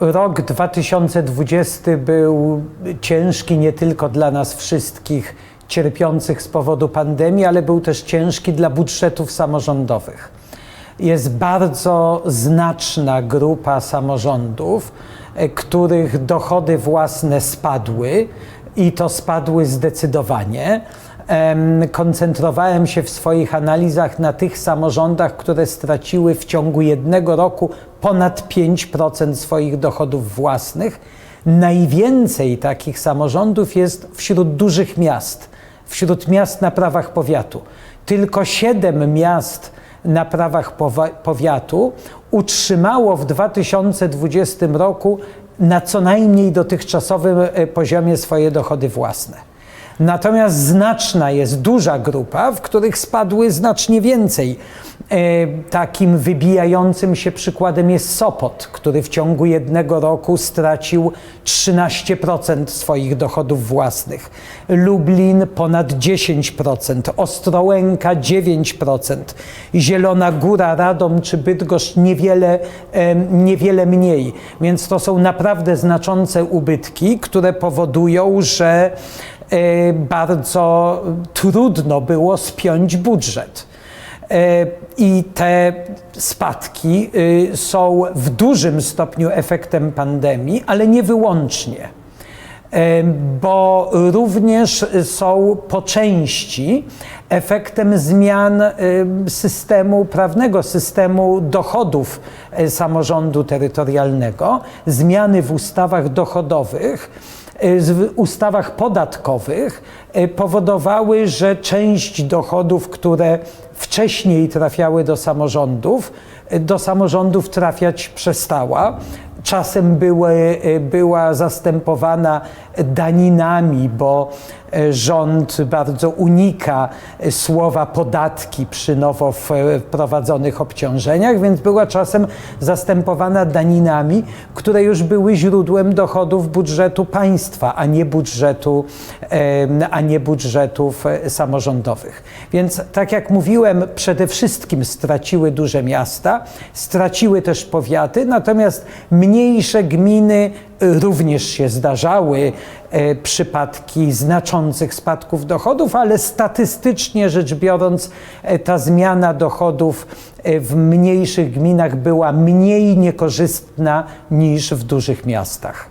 Rok 2020 był ciężki nie tylko dla nas wszystkich cierpiących z powodu pandemii, ale był też ciężki dla budżetów samorządowych. Jest bardzo znaczna grupa samorządów, e, których dochody własne spadły i to spadły zdecydowanie. Em, Koncentrowałem się w swoich analizach na tych samorządach, które straciły w ciągu jednego roku ponad 5% swoich dochodów własnych. Najwięcej takich samorządów jest wśród dużych miast, wśród miast na prawach powiatu. Tylko 7 miast na prawach powiatu utrzymało w 2020 roku na co najmniej dotychczasowym e, poziomie swoje dochody własne. Natomiast znaczna jest duża grupa, w których spadły znacznie więcej. E, takim wybijającym się przykładem jest Sopot, który w ciągu jednego roku stracił 13% swoich dochodów własnych. Lublin ponad 10%, Ostrołęka 9%, Zielona Góra, Radom czy Bydgoszcz niewiele, em, niewiele mniej. Więc to są naprawdę znaczące ubytki, które powodują, że e, bardzo trudno było spiąć budżet. E, I te spadki y, są w dużym stopniu efektem pandemii, ale nie wyłącznie. E, Bo również są po części efektem zmian y, systemu prawnego, systemu dochodów e, samorządu terytorialnego, zmiany w ustawach dochodowych y, w ustawach podatkowych y, powodowały, że część dochodów, które wcześniej trafiały do samorządów, y, do samorządów trafiać przestała. Czasem były, y, była zastępowana daninami, bo y, rząd bardzo unika y, słowa podatki przy nowo w- wprowadzonych obciążeniach, więc była czasem zastępowana daninami, które już były źródłem dochodów budżetu państwa, a nie budżetu, a nie budżetów e, samorządowych. Więc tak jak mówiłem, przede wszystkim straciły duże miasta, straciły też powiaty, natomiast mniejsze gminy również się zdarzały e, przypadki znaczących spadków dochodów, ale statystycznie rzecz biorąc, e, ta zmiana dochodów e, w mniejszych gminach była mniej niekorzystna niż w dużych miastach.